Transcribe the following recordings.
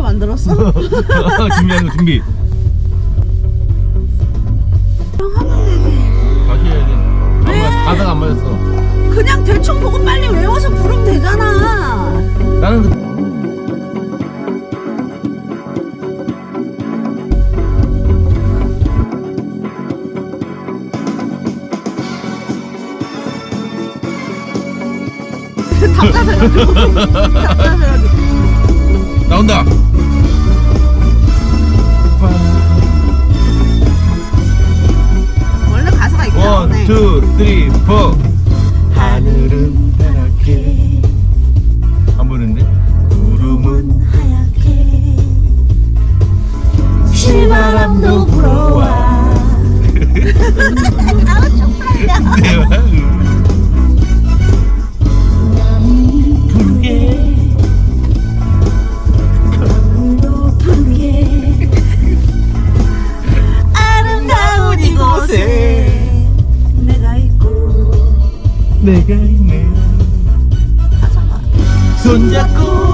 혼자 만들었어? 준비하는 거 준비. 다시. 안 왜? 맞, 가사가 안 맞았어. 그냥 대충 보고 빨리 외워서 부르면 되잖아. 나는 그- 답답해가지고. 답답해가지고. 나온다. 원래 가사가 이렇게 나오네. 1, 2, 3, 4 내가 있네 가사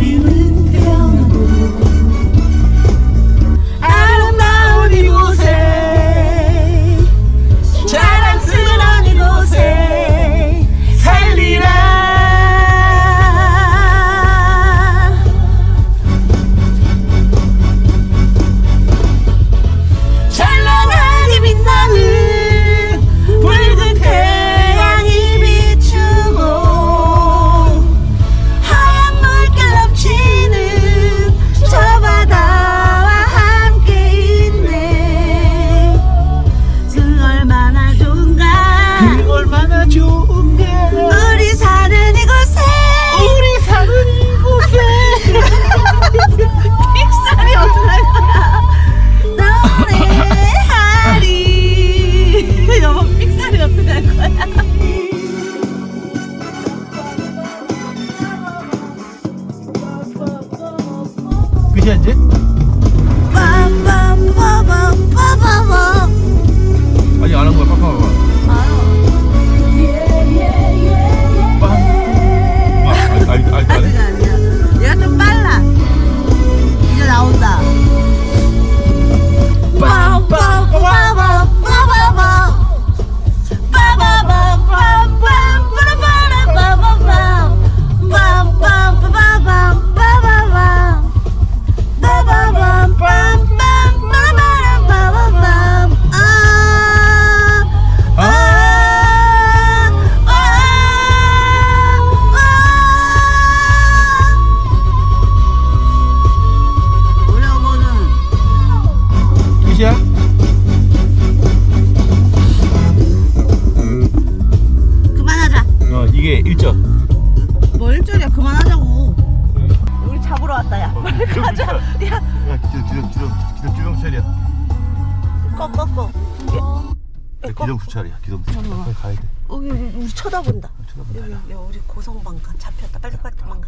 우 뭐 일절이야 그만하자고. 우리 잡으러 왔다 야. 빨리 가자. 야. 야 기동 기동 기동 기동 기동 수찰이야. 꺼꺼꺼 기동 수찰이야 기동 수찰 빨리 가야 돼. 어, 여기 우리 쳐다본다. 쳐다본다. 여기 여기 우리 고성방가 잡혔다. 빨리 빨리 도망가